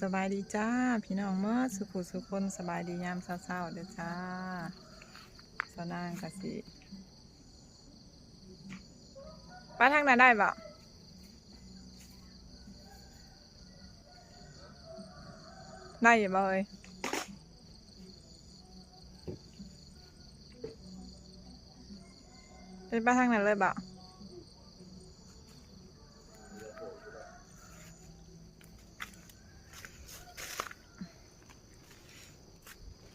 สบายดีจ้า พี่น้องเมื่อสุขุสุคนสบายดียามเศร้าๆเด้อจ้าสนางกะสิไปทางไหนได้บ่ได้อยู่บ่เอ้ยเป็นไปทางไหนเลยบ่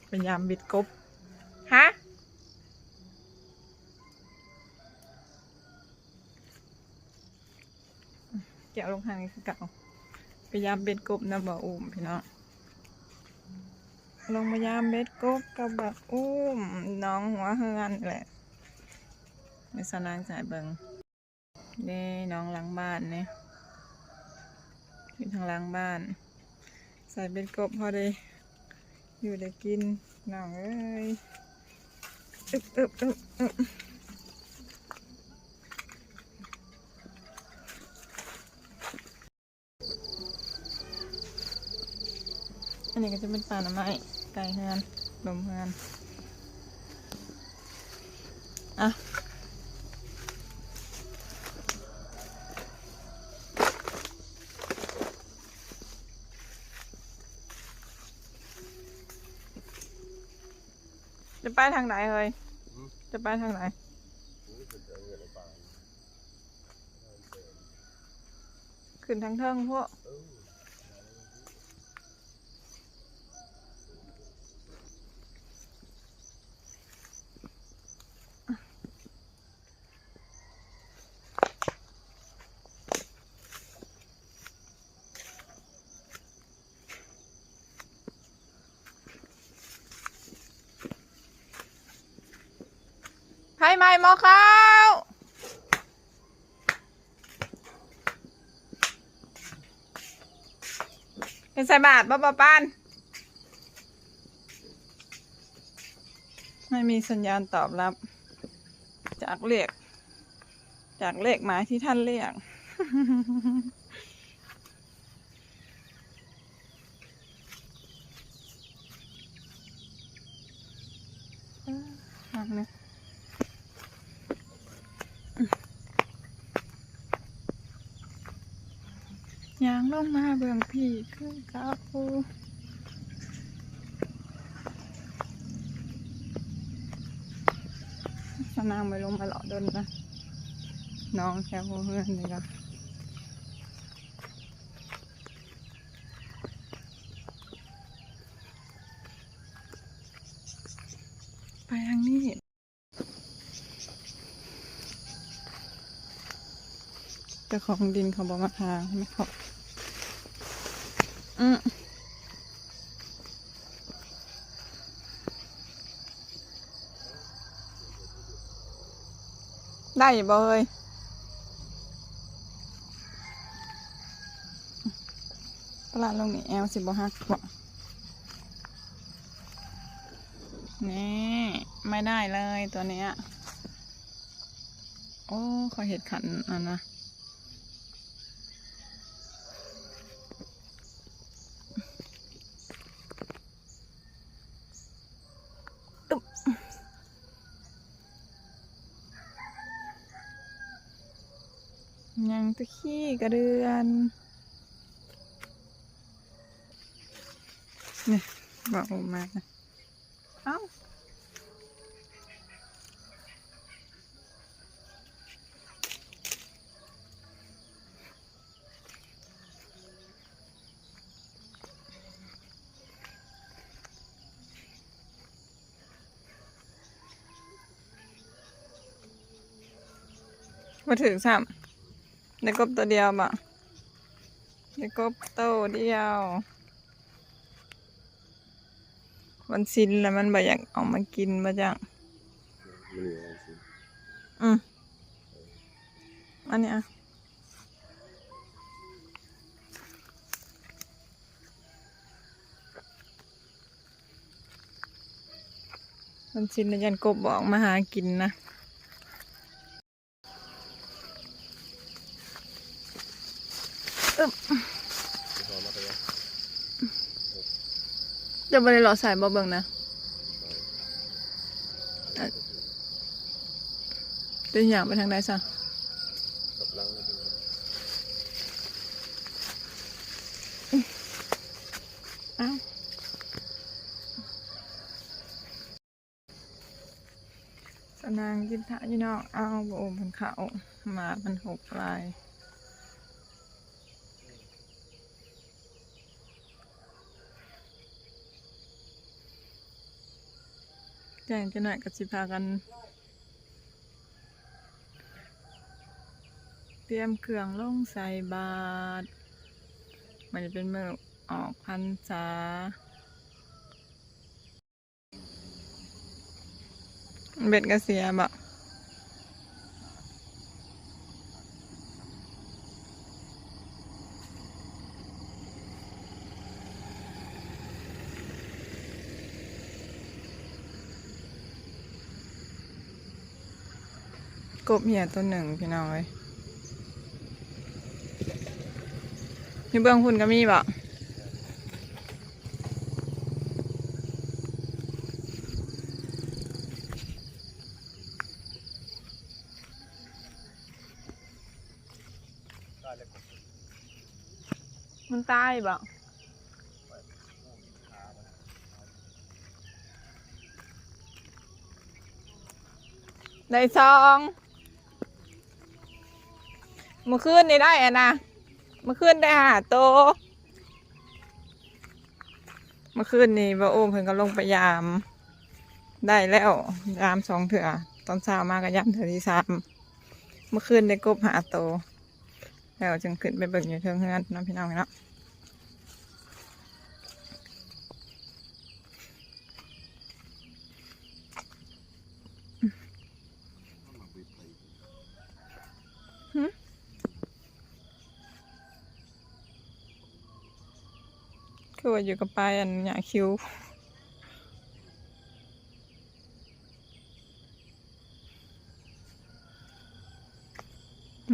เป็นยามบิดกบฮะเกี่ยวลงทางนี้คือเก่าพยายามเบ็ดกบนะบ่อุ้มพี่น้องลงพยายามเบ็ดกบกับแบบอุ้มน้องหัวเฮือนแหละในสนางสายเบิงนี่น้องหลังบ้านเนี่ยอยู่ทางหลังบ้าน ใส่เบ็ดกบพอดี อยู่ได้กินน้องเอ้ยอึบอึบอึบอึบอันนี้ก็จะเป็นปลาหน่อไม้ไก่เฮือนลมเฮือน จะไปทางไหนเฮ้ย จะไปทางไหน ขึ้นทางเทิงพวก ไผ่ใหม่หมอข้าวเป็นใส่บาทบ่ป้าปาน ไม่มีสัญญาณตอบรับ จากเลขจากเลขหมายที่ท่านเรียกอะนี่ย ลงมาเบื้องพี่คือกาปูสนางไปลงมาหล่อดนนะน้องแค่พวเพื่อนนี่ก็ไปทางนี้เจ้าของดินเขาบอกมาทาไม่เขา อืมได้บ่เฮ้ยปลาลงนี่แอลสิบ่ฮักบ่นี่ไม่ได้เลยตัวเนี้ย โอ้ขาเห็ดขันอันนะ ยังตะขี้กระเดือนนี่บอกออกมานะเอ้ามาถึงซ้ำ ได้กบตัวเดียวบ่ะได้กบตัวเดียววันซินแล้วมันบ่อยากออกมากินบ่จังอืมอันนี้อะวันซินแล้วยันกบบอกมาหากินนะ บพอมาไปยังจะบ่ได้หลอดสายบ่เบิ่งนะเป็นอย่างไปทางใดซะอ้าวสนางกินทะอยู่นอกเอาโอมเพิ่นเขามามันหกลาย แจ้งจะหน่อยกับสิพากัน เตรียมเครื่องลงใส่บาตรมันจะเป็นมือออกพันษาเบ็ดกระเสียบะ กบเหี่ยตัวหนึ่งพี่น้องเลยนี่เบื้องคุณก็มีบะมันตายบะได้ซอง มื่อคืนนี่ได้อะนะเมื่อคืนได้หาโตเมื่อคืนนี่บ่าโอมเพิ่นก็ลงไปยาม ได้แล้วยามสองเถื่อตอนเช้ามาก็ยามเถื่อที่สามเมื่อคืนได้กบหาโตแล้วจึงขึ้นไปเบิ่งอยู่เทิงเฮือนน้องพี่น้องเนาะ มาไปไป คือว่าอยู่กับปลายอันหยาคิ้ว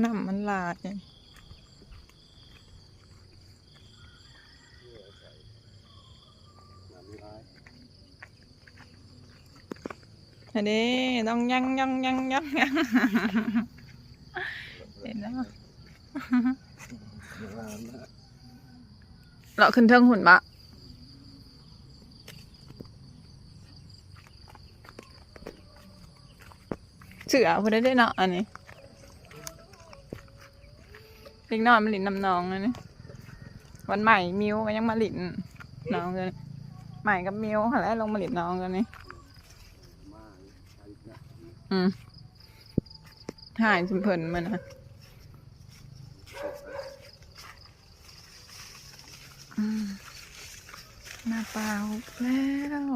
น้ำมันลาดเนี่ยเพื่อใส่น้ำไม่ร้ายอันนี้ต้องยังยังยังยังยังเห็นแล้วน้ำนะ เราขึ้นเทิงหุ่นบะเสือพอได้ได้เนาะอันนี้เล็กน้อยมันหลินน้ำนองอันนี้วันใหม่มิวก็ยังมาหลินน้องกันใหม่กับมิวค่ะแล้วลงมาหลินน้องกันนี่อืมหายจนเพลินมันนะ มาเปล่าแล้ว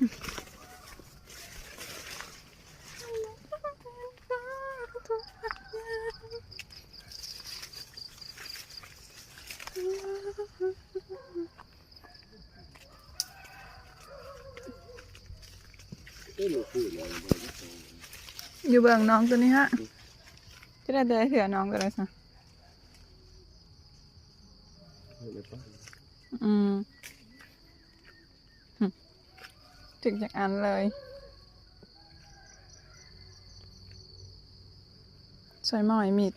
อืม อยู่เบื้องน้องตัวนี้ฮะจะได้แต่เถื่อน้องก็ได้สิเลยสิอืมถึงจากอันเลยใส่หมอยมิด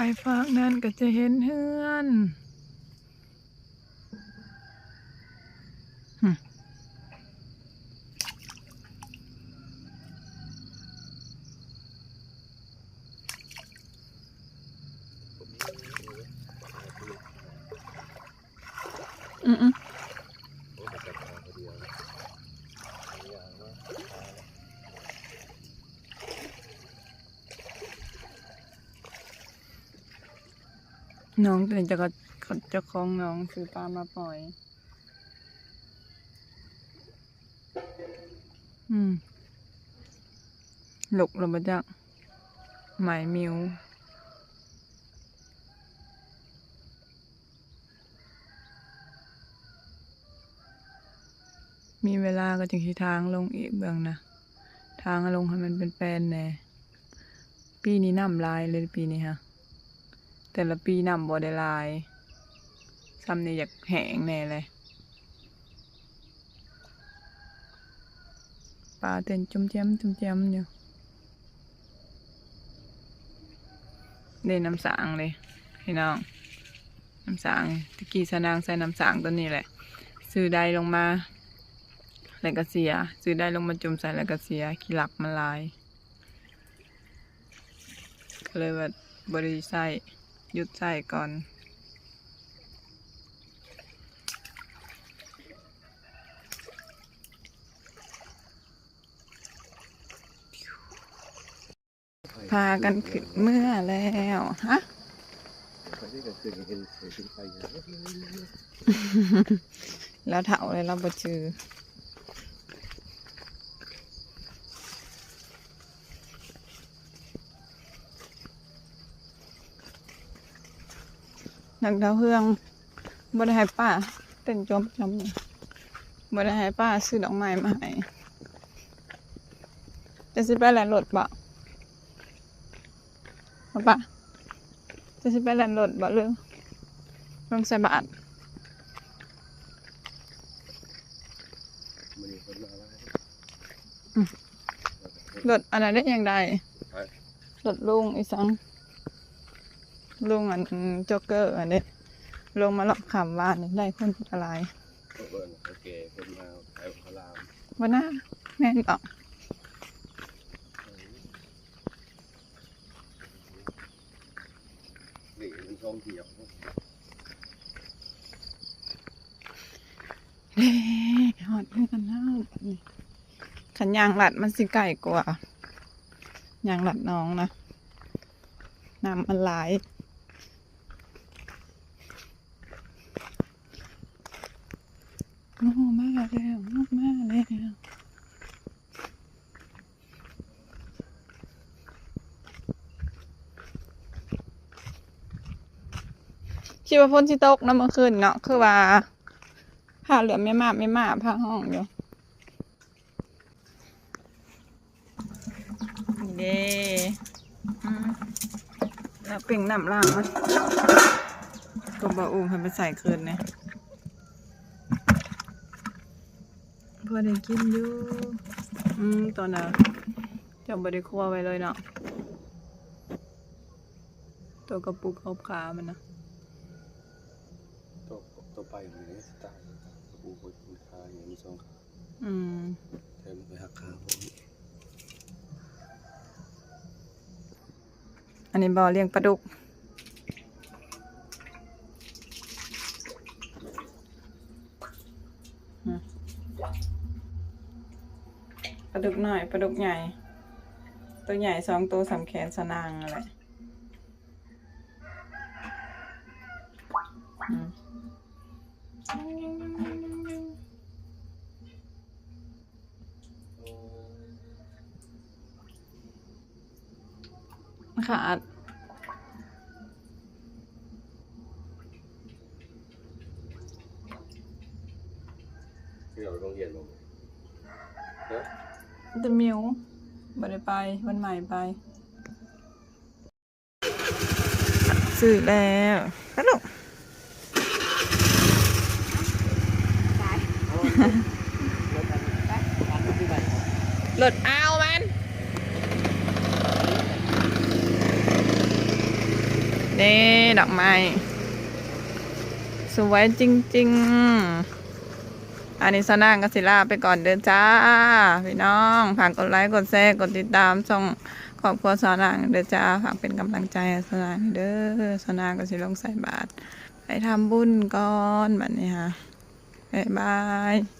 ไปฝากนั้นก็จะเห็นเฮือนหึ อืมอืม โอ้ยจับมาคนเดียวอย่างว่า น้องตัวนี้จะก็จะคล้องน้องซื้อปลามาปล่อย อืมหลกเรามาจากหมายมิวมีเวลาก็จึงที่ทางลงอีกเบื้องนะ ทางลงให้มันเป็นแปลนแน่ ปีนี้น้ำลายเลยปีนี้ฮะ แต่ละปีนำบ่ได้ลายซ้ำนี่อยากแหงแน่เลยปลาเต้นจุ่มแจมจุ่มแจมอยู่เล่นน้ำสางเลยพี่น้องน้ำสางตะกี้สนางใส่น้ำสางตัวนี้แหละ ซื้อได้ลงมาแล้วก็เสีย ซื้อได้ลงมาจุ่มใส่แล้วก็เสียขี้หลักมันลายก็เลยว่าบริใส่ หยุดใส่ก่อน พากันขึ้นเมื่อแล้วฮะไปที่กันคือเห็นเห็นไฟอย่างแล้วเถาเลยเราบ่จือ นักดาวเฮืองบ่ได้ให้ป้าเต้นจอมจอมนี่บ่ได้ให้ป้าซื้อดอกไม้มาให้จะสิไปแลนรถบ่บ่ป้าจะสิไปแลนรถบ่เรื่องลงใส่บาทมันมีคนมาแล้วรถอันนั้นได้ยังไงรถลุงอีสัง ลุงอันจ็อกเกอร์อันนี้ลงมาหลอกขำว่านี่ได้คนอะไรเบิร์นโอเคคนมาขายของลาววันหน้าแม่นบอกนี่มันช่องเกี่ยวเฮ้หอดเพื่อนแล้วบัดนี้ขันยางหลัดมันสิไก่กว่ายางหลัดน้องนะน้ำมันไหลายโอ้มาแล้วมาแล้วคิดว่าพ้นที่ตกน้ำเมื่อคืนเนาะคือว่าผ้าเหลือไม่มากไม่มากผ้าห้องอยู่เด้แล้วเปล่งน้ำล่างมันก็บะอูมให้ไปใส่คืนเนี่ย พอได้กินอยู่ อืมตอนน่ะเจะบได้ครัวไว้เลยเนาะ ตัวกระปุกเอาขามันนะตัวตัวไปอยู่ในสไตล์ปูคนคาอย่างนี้สองขาอืมแทนไปหักขาผมอันนี้บอเลี้ยงปลาดุก อืมปลาดุกห น่อยปลาดุกใหญ่ ตัวใหญ่สองตัวสามแขนสนางอะไรขาด ที่เราไปโรงเรียนลงนะ แตะมิวบ่ได้ไปวันใหม่ไป สื่อแล้วฮัลโหลรถเอามันนี่ดอกไม้ สวยจริง ๆ อันนี้สนางกศิลาไปก่อนเดินจ้า พี่น้องฝากกดไลค์กดแชร์กดติดตามช่องครอบครัวสนางเด้อจ้าฝากเป็นกำลังใจสนางเด้อสนางกสิลงใส่บาตรไปทำบุญก่อนแบบนี้ค่ะบ๊ายบาย